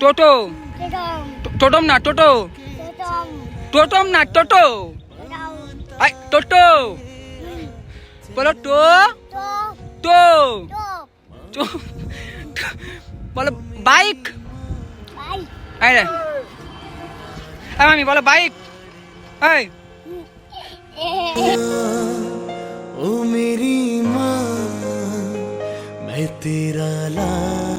টোটো Tôm. টো- টোটম না টোটো Tôm. টোটম না টোটো Đâu. I টোটো বলো টো Tô. টো Tô. টো বলো বাইক Bay. এই রে এই মামি বলো বাইক এই ओ मेरी माँ मैं तेरा लाडला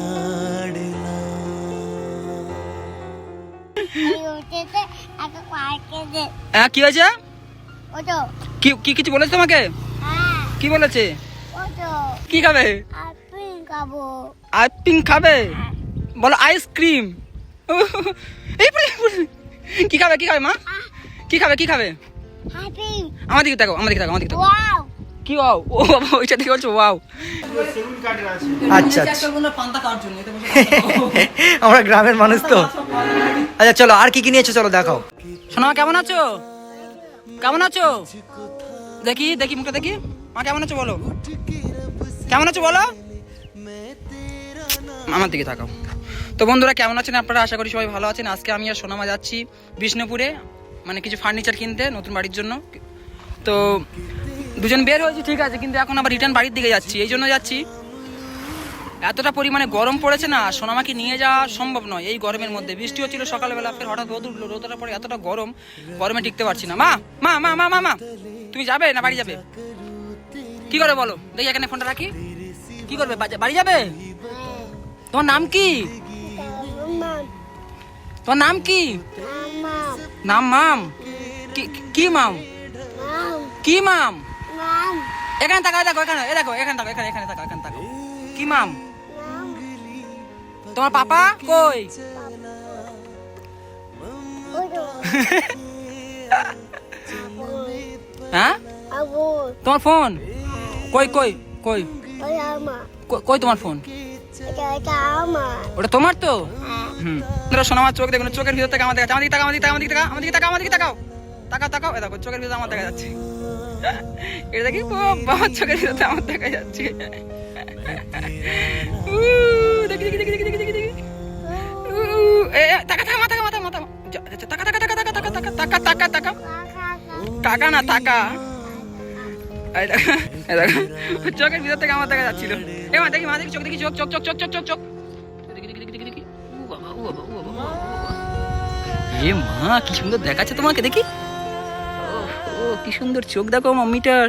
হ্যাঁ কি হয়েছে? কি কি কিছু বলেছে তোমাকে? Ah. কি বলেছে? কি খাবে? আইসক্রিম খাবে। বলো আইসক্রিম। কি খাবে কি খাবে মা? কি খাবে কি খাবে. আমার দিকে তাকাও আমার দিকে তাকাও আমার দিকে তাকাও। কি ওয়াও? ও বাবা ওইটা থেকে বলছো ওয়াও। আচ্ছা, আচ্ছা। আমরা গ্রামের মানুষ তো। আচ্ছা চলো আর কি কি নিয়েছো চলো দেখাও। মা কেমন আছো? কেমন আছো? দেখি দেখি, মুখটা দেখি। মা, কেমন আছো বলো? কেমন আছো বলো? আমার দিকে তাকাও। তো বন্ধুরা, কেমন আছেন আপনারা? আশা করি সবাই ভালো আছেন। আজকে আমি আর সোনামা যাচ্ছি বিষ্ণুপুরে মানে কিছু ফার্নিচার কিনতে, নতুন বাড়ির জন্য। তো দুজন বের হয়েছি, ঠিক আছে, কিন্তু এখন আবার রিটার্ন বাড়ির দিকে যাচ্ছি। এই জন্য যাচ্ছি। এতটা পরিমাণে গরম পড়েছে না সোনামাকে নিয়ে যাওয়া সম্ভব নয়। এই গরমের মধ্যে বৃষ্টি হচ্ছিল সকালবেলা ফের হঠাৎ রোদ উঠল রোদটা পরে এতটা গরম গরমে টিকতে পারছি না। মা মা মা মা মা মা তুমি যাবে না বাড়ি যাবে? কি করে বলো? দেখি এখানে ফোনটা রাখি। কি করবে? বাড়ি যাবে? তোমার নাম কি. তোমার নাম কি? নাম মাম। কি- কি মাম? কি মাম. এখানে তাকাও দেখো এখানে এ দেখো এখানে তাকাও এখানে এখানে তাকাও এখানে তাকাও কি মাম. তোমার পাপা? কই? হ্যাঁ? তোমার ফোন? কই কই কই? কই- তোমার ফোন? ওটা তোমার তো. হুম। চোখ, দেখুন, চোখের ভিতর থেকে যাচ্ছে। আমার দিকে তাকাও, আমার দিকে তাকাও, আমার দিকে তাকাও, আমার দিকে তাকাও তাকাও তাকাও। এ দেখো, চোখের ভিতরে আমার দেখা যাচ্ছে। এটা দেখি বাবার চোখের ভিতরে আমার দেখা যাচ্ছে। তাকা তাকা। তাকা তাকা। না দেখো, চোখের ভিতর থেকে আমার দেখা যাচ্ছিল। এ মা দেখি মা দেখি চোখ দেখি চোখ চোখ চোখ চোখ চোখ চোখ। এ মা কি সুন্দর দেখাচ্ছে তোমাকে দেখি। ও কি সুন্দর চোখ দেখো মাম্মিটার।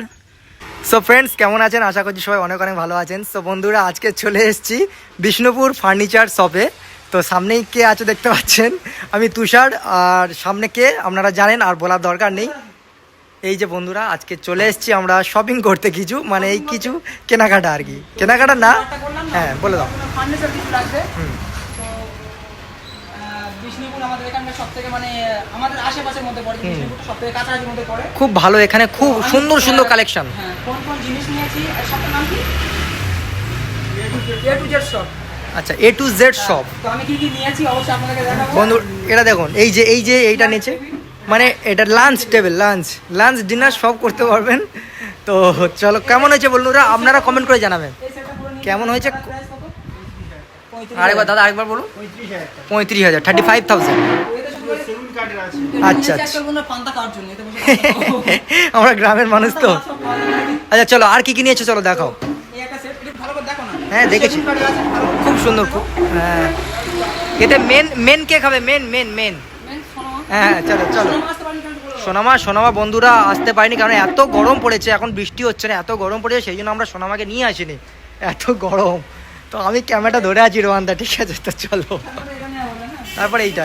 সো ফ্রেন্ডস কেমন আছেন? আশা করছি সবাই অনেক অনেক ভালো আছেন। সো বন্ধুরা আজকে চলে এসেছি বিষ্ণুপুর ফার্নিচার শপে তো সামনেই কে আছে দেখতে পাচ্ছেন? আমি তুষার আর সামনে কে? আপনারা জানেন আর বলার দরকার নেই। এই যে বন্ধুরা আজকে চলে এসেছি আমরা শপিং করতে কিছু মানে এই কিছু কেনাকাটা আর কি। কেনাকাটা না? হ্যাঁ বলে দাও। মানে খুব ভালো এখানে খুব সুন্দর সুন্দর কালেকশন হ্যাঁ কোন কোন জিনিস নিয়েছি আচ্ছা এ টু জেড শপ তো আমি কি কি নিয়েছি অবশ্যই দেখাবো। বন্ধু এটা দেখুন এই যে এই যে এইটা নিচে মানে এটা lunch table lunch lunch dinner সব করতে পারবেন। তো চলো কেমন হয়েছে বন্ধুরা? আপনারা কমেন্ট করে জানাবেন। কেমন হয়েছে? আরেকবার দাদা আরেকবার বলুন। পঁয়ত্রিশ হাজার থার্টি ফাইভ থাউজেন্ড আচ্ছা। আচ্ছা আমরা গ্রামের মানুষ তো। সব। আচ্ছা চলো আর কি কি নিয়েছো? চলো দেখাও। হ্যাঁ, দেখেছি। খুব সুন্দর খুব হ্যাঁ। এটা মেন মেন কে খাবে মেন মেন মেন হ্যাঁ চলো চলো। সোনামা। সোনামা বন্ধুরা আসতে পারেনি কারণ এত গরম পড়েছে এখন বৃষ্টি হচ্ছে না এত গরম পড়েছে সেই জন্য আমরা সোনামাকে নিয়ে আসিনি। এত গরম। তো আমি ক্যামেরাটা ধরে আছি রোহানদা ঠিক আছে তো চলো। তারপরে এইটা।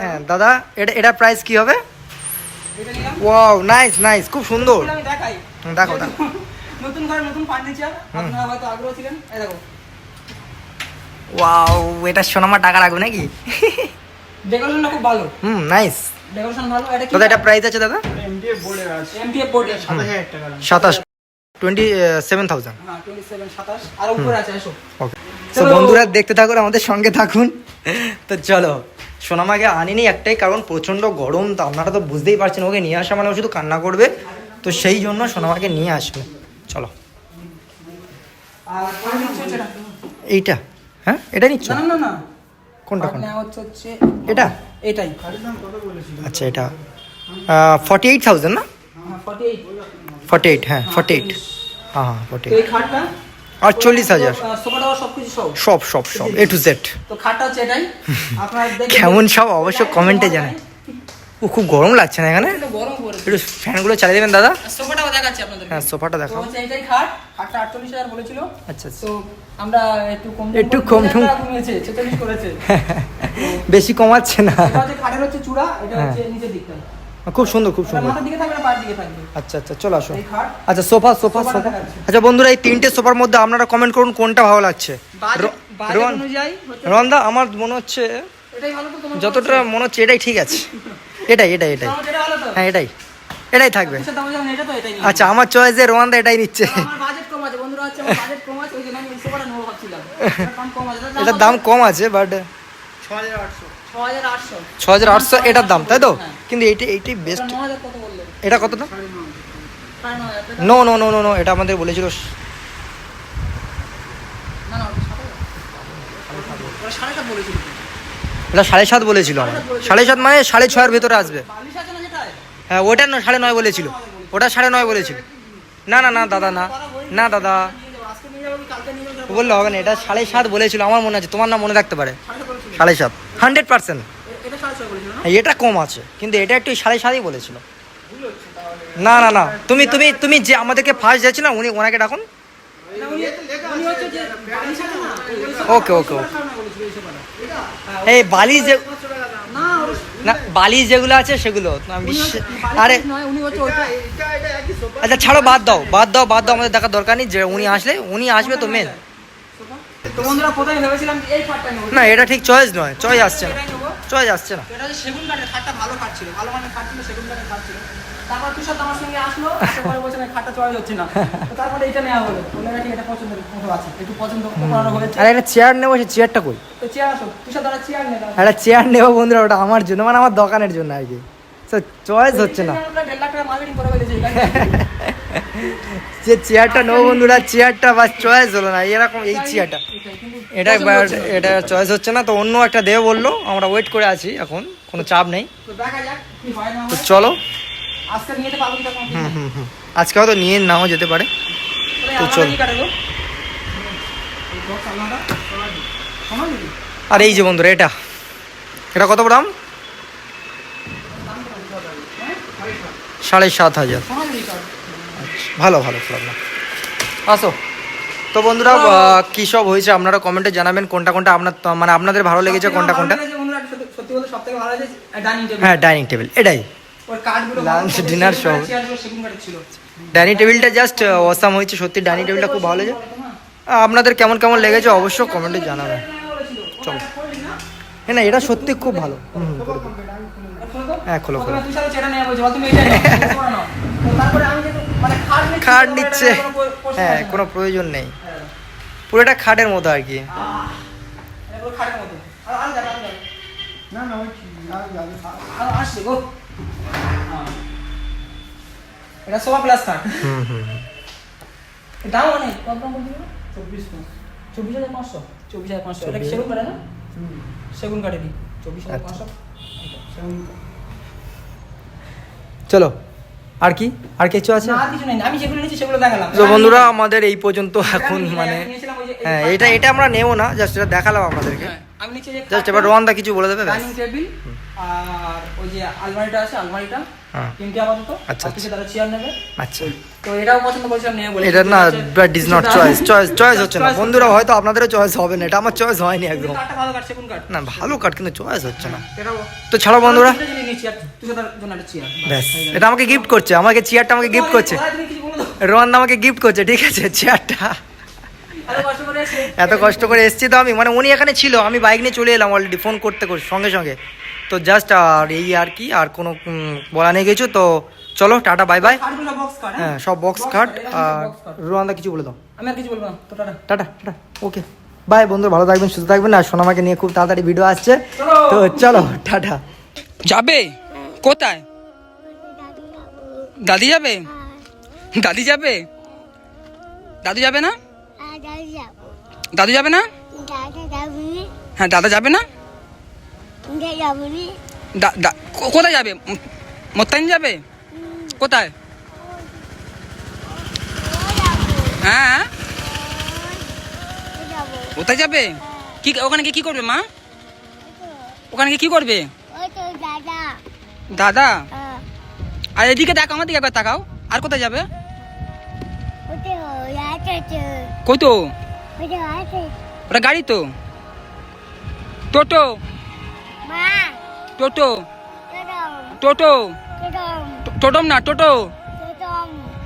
হ্যাঁ দাদা এটা এটা প্রাইস কি হবে? ওয়াও নাইস নাইস খুব সুন্দর। দেখো, দেখো। নতুন ঘরে নতুন ফার্নিচার আপনারা হয়তো আগ্রহ ছিলেন। এই দেখো ওয়াও এটা সোনামা টাকা রাখবে নাকি? ডেকোরেশনটা খুব ভালো। হুম নাইস ডেকোরেশন ভালো। এটা কি দাদা এটা প্রাইস আছে দাদা? এমডিএফ বোর্ডের সাতাশ টোয়েন্টি সেভেন থাউজেন্ড হ্যাঁ 27 27 আর উপরে আছে এসো। ওকে তো বন্ধুরা দেখতে থাকুন আমাদের সঙ্গে থাকুন। তো চলো সোনামাকে আনিনি একটাই কারণ প্রচণ্ড গরম তো আপনারা তো বুঝতেই পারছেন ওকে নিয়ে আসা মানে ও শুধু কান্না করবে। তো সেই জন্য সোনামাকে নিয়ে আসবে। চলো। এইটা। হ্যাঁ? এটা নিচ্ছ? না না না কোনটা কোনটা? হচ্ছে হচ্ছে এটা? এটাই। আচ্ছা এটা ফর্টি এইট থাউজেন্ড না? ফর্টি এইট হ্যাঁ ফর্টি এইট হ্যাঁ হ্যাঁ ফর্টি এইট এই আর চল্লিশ হাজার। সব সব? সব সব সব এ টু জেড তো খাটটা হচ্ছে এটাই। কেমন সব? অবশ্য কমেন্টে জানায় ও খুব গরম লাগছে না এখানে? একটু ফ্যানগুলো চালিয়ে দেবেন দাদা? সোফাটাও দেখাচ্ছি আপনাদের হ্যাঁ সোফাটা দেখাও। এইটাই খাট খাটটা আটচল্লিশ হাজার বলেছিল। আচ্ছা আচ্ছা। তো আমরা একটু কম একটু কম ঠুম। কমিয়েছে ছেচল্লিশ করেছে। বেশি কমাচ্ছে না। খাটের হচ্ছে চূড়া এটা হ্যাঁ। হচ্ছে নিচের দিকটা। খুব সুন্দর খুব সুন্দর। আচ্ছা আচ্ছা চলো আসো। আচ্ছা সোফা সোফা সোফা। আচ্ছা বন্ধুরা এই তিনটে সোফার মধ্যে আপনারা কমেন্ট করুন কোনটা ভালো লাগছে। রন্দা আমার মনে হচ্ছে যতটা মনে হচ্ছে এটাই ঠিক আছে। এটাই এটাই এটাই। হ্যাঁ এটাই। এটাই থাকবে। নিই। আচ্ছা আমার চয়েসে রোহানদা এটাই নিচ্ছে। এটার দাম কম আছে বাট ছ হাজার আটশো। এটার দাম তাই তো? কিন্তু এইটাই এইটাই বেস্ট এটা কত দাম? ন। নো নো নো নো এটা আমাদের বলেছিল। সাড়ে সাত বলেছিল। এটা সাড়ে সাত বলেছিল আমার। সাড়ে সাত মানে সাড়ে ছয়ের ভেতরে আসবে। হ্যাঁ ওটা না সাড়ে নয় বলেছিল। ওটা সাড়ে নয় বলেছিল। না না না দাদা না। না দাদা। বললে হবে না এটা সাড়ে সাত বলেছিল আমার মনে আছে তোমার না মনে রাখতে পারে। সাড়ে সাত। Hundred percent. এ- এটা কম আছে কিন্তু এটা একটু সাড়ে সাতই বলেছিল। না না না তুমি তুমি তুমি যে আমাদেরকে ফার্স্ট যাচ্ছি না উনি ওনাকে ডাকুন। ওকে ওকে ওকে। এই বালি যে না, বালি যেগুলো আছে সেগুলো। আরে আচ্ছা ছাড়ো বাদ দাও বাদ দাও বাদ দাও আমাদের দেখার দরকার নেই। যে উনি আসলে উনি আসবে তো মেন তো বন্ধুরা প্রথমে ভেবেছিলাম যে এই নেব? না এটা ঠিক চয়েস নয় চয়েস আসছে না। চয়েস আসছে না। এটা হচ্ছে সেগুন কাঠের খাটটা ভালো ছিল। ভালো মানের খাট ছিল সেগুন কাঠের খাট ছিল। তারপর তুষার আমার সঙ্গে আসলো বলছে না খাটটা চয়েস হচ্ছে না। তারপরে এটা নেওয়া হলো। বলল নাকি এটা আছে? একটু পছন্দ করানো হয়েছে। আর একটা চেয়ার নেব সেই চেয়ারটা কই? তো চেয়ার আসো। তুষার দ্বারা চেয়ার একটা চেয়ার নেব বন্ধুরা ওটা আমার জন্য মানে আমার দোকানের জন্য আর কি। চয়েস হচ্ছে না। দেড় লাখ টাকা মার্কেটিং করে ফেলেছি। যে চেয়ারটা নেব বন্ধুরা চেয়ারটা বা চয়েস হলো না এরকম এই চেয়ারটা। এটা। এটা চয়েস হচ্ছে না তো অন্য একটা দেবে বলল আমরা ওয়েট করে আছি এখন কোনো চাপ নেই। তো দেখা যাক কি হয় না তো হয়। চলো। আজকে নিয়ে যেতে পারব কি তখন? হুম হুম হুম। আজকে হয়তো নিয়ে নাও যেতে পারে। তো চলো। আর এই যে বন্ধুরা এটা। এটা কত দাম? সাড়ে সাত হাজার। ভালো ভালো না আসো। তো বন্ধুরা কি সব হয়েছে আপনারা কমেন্টে জানাবেন কোনটা কোনটা আপনার মানে আপনাদের ভালো লেগেছে কোনটা কোনটা? হ্যাঁ ডাইনিং টেবিল এটাই। Lunch, ভালো, সব। ডাইনিং টেবিলটা জাস্ট অসাম হয়েছে সত্যি ডাইনিং টেবিলটা খুব ভালো লেগেছে। আপনাদের কেমন কেমন লেগেছে অবশ্যই কমেন্টে জানাবেন। চলো। হ্যাঁ না এটা সত্যি খুব ভালো। দিন। হ্যাঁ, খোলো, খোলো। মানে খাট খাট নিচ্ছে। হ্যাঁ কোনো প্রয়োজন নেই। হ্যাঁ। পুরোটা খাটের মতো আর কি। এটা সোফা প্লাস খাট। হুম হুম। দাম অনেক। কত দাম বলছিল চব্বিশ চব্বিশ হাজার পাঁচশো? চব্বিশ হাজার পাঁচশো। এটা সেগুন কাঠে না? সেগুন কাঠেরই। চব্বিশ হাজার আচ্ছা। পাঁচশো? সেগুন চলো। আর কি? আর কিছু আছে? না আর কিছু নেই আমি যেগুলো নিয়েছি সেগুলো দেখালাম। তো বন্ধুরা আমাদের এই পর্যন্ত এখন মানে হ্যাঁ এটা এটা আমরা নেব না জাস্ট এটা দেখালাম আপনাদেরকে। হ্যাঁ, আমি নিচে জাস্ট এবার রোয়ান্দা কিছু বলে দেবে। ডাইনিং টেবিল আর ওই যে আলমারিটা আছে আলমারিটা। তিনটে আপাতত আচ্ছা, আর তারা চেয়ার নেবে। আচ্ছা। তো এটাও পছন্দ করেছিলাম নিয়ে বলে এটা না is not choice choice choice হচ্ছে না। বন্ধুরা হয়তো আপনাদেরও চয়েস হবে না এটা আমার চয়েস হয়নি একদম। ভালো না ভালো কাট কিন্তু চয়েস হচ্ছে না। তো ছাড়ো বন্ধুরা। ব্যাস এটা আমাকে গিফট করছে আমাকে চেয়ারটা আমাকে গিফট করছে তো। রোহানদা আমাকে গিফট করছে ঠিক আছে চেয়ারটা এত কষ্ট করে এসে এত কষ্ট করে এসছি তো আমি। মানে উনি এখানে ছিল আমি বাইক নিয়ে চলে এলাম অলরেডি ফোন করতে করতে সঙ্গে সঙ্গে। তো জাস্ট আর এই আর কি আর কোনো বলা নেই কিছু তো চলো টাটা বাই বাই বক্স কাঠ হ্যাঁ? সব বক্স কাট আর কাঠ। কিছু বলে দাও। আমি আর কিছু বলব না তো tata. Tata tata okay bye বন্ধু ভালো থাকবেন সুস্থ থাকবেন আর সোনামাকে নিয়ে খুব তাড়াতাড়ি ভিডিও আসছে। তো চলো টাটা। যাবে? কোথায়? দাদি যাবে? দাদি যাবে? দাদু যাবে না? দাদু যাবে না? হ্যাঁ দাদা যাবে না? কোথায় যাবে? মোত্তাইন যাবে? কোথায়? হ্যাঁ কোথায় যাবে? কি ওখানে গিয়ে কি করবে মা? ওখানে গিয়ে কি করবে? দাদা। দাদা? হ্যাঁ। আর এদিকে দেখো আমার দিকে একবার তাকাও। আর কোথায় যাবে? কই তো? ওটা গাড়ি তো। টোটো। টোটো। টোটো। টোটম। না টোটো।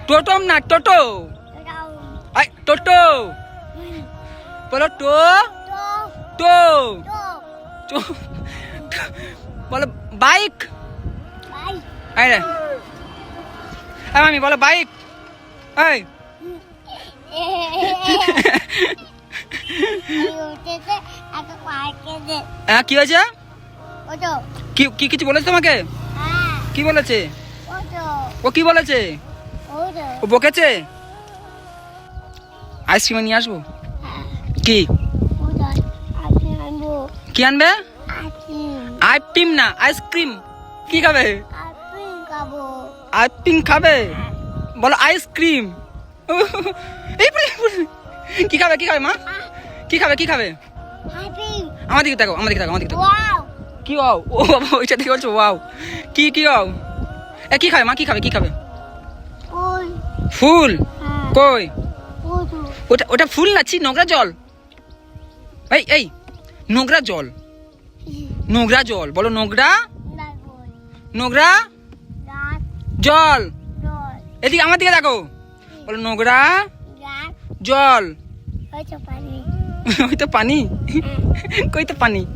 টোটম। না টোটো। আই টোটো। বলো টো। টো। বলো বাইক। বাই এই রে। মামি বলো বাইক। এই হ্যাঁ কি হয়েছে? কি কি কিছু বলেছে তোমাকে? হ্যাঁ। কি বলেছে? ও কি বলেছে? ও বকেছে? আইসক্রিম নিয়ে আসব? কি? কি আনবে? আইসক্রিম। না আইসক্রিম। কি খাবে? আইসক্রিম খাবে। বলো আইসক্রিম। কি খাবে কি খাবে মা? কি খাবে কি খাবে? আমার দিকে দেখো আমার দিকে দেখো আমার দিকে দেখো কি ওয়াও ও বাবা ওইটা থেকে বলছো ওয়াও কি কি ওয়াও এ কি খাবে? মা কি খাবে কি খাবে? ফুল। হ্যাঁ। কই? ওটা ওটা ফুল না ছি নোংরা জল। এই এই নোংরা জল। নোংরা জল বলো নোংরা? নোংরা জল। এদিকে আমার দিকে দেখো বলো নোংরা জল। ওই তো পানি। কই তো পানি?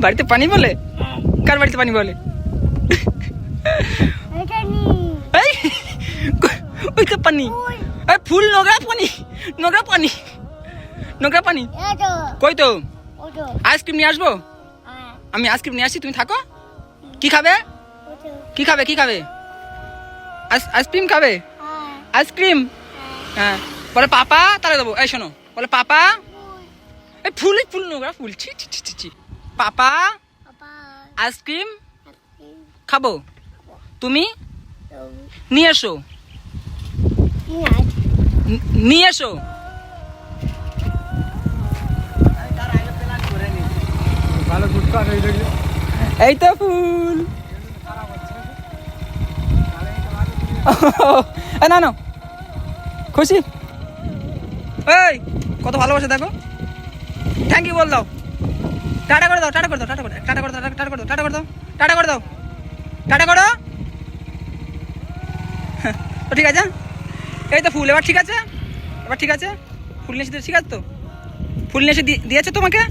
বাড়িতে পানি বলে? কার বাড়িতে পানি বলে? ওই তো পানি। ওই। ফুল নোংরা পানি নোংরা পানি নোংরা পানি। কই তো? আইসক্রিম নিয়ে আসব? হ্যাঁ। আমি আইসক্রিম নিয়ে আসি তুমি থাকো। কি খাবে? কি খাবে কি খাবে? আইস- আইসক্রিম খাবে? হ্যাঁ। আইসক্রিম? হ্যাঁ। বলে পাপা তাহলে দেবো। এই শোনো। বলে পাপা? এই ফুল ফুল নোংরা ফুল। ছি ছি ছি ছি পাপা আইসক্রিম খাব? তুমি? নিয়ে এসো। নিয়ে এসো। এই তো ফুল। না না। খুশি? এই কত ভালোবাসে, দেখো। থ্যাংক ইউ বল দাও। টাটা করে দাও টাটা করে দাও টাটা করে টাটা করে দাও টাটা করে দাও টাটা করে দাও টাটা করে দাও টাটা করো তো ঠিক আছে? এই তো ফুল, এবার ঠিক আছে? এবার ঠিক আছে? ফুল এসে ঠিক আছে তো? ফুল এসে দিয়েছে তোমাকে?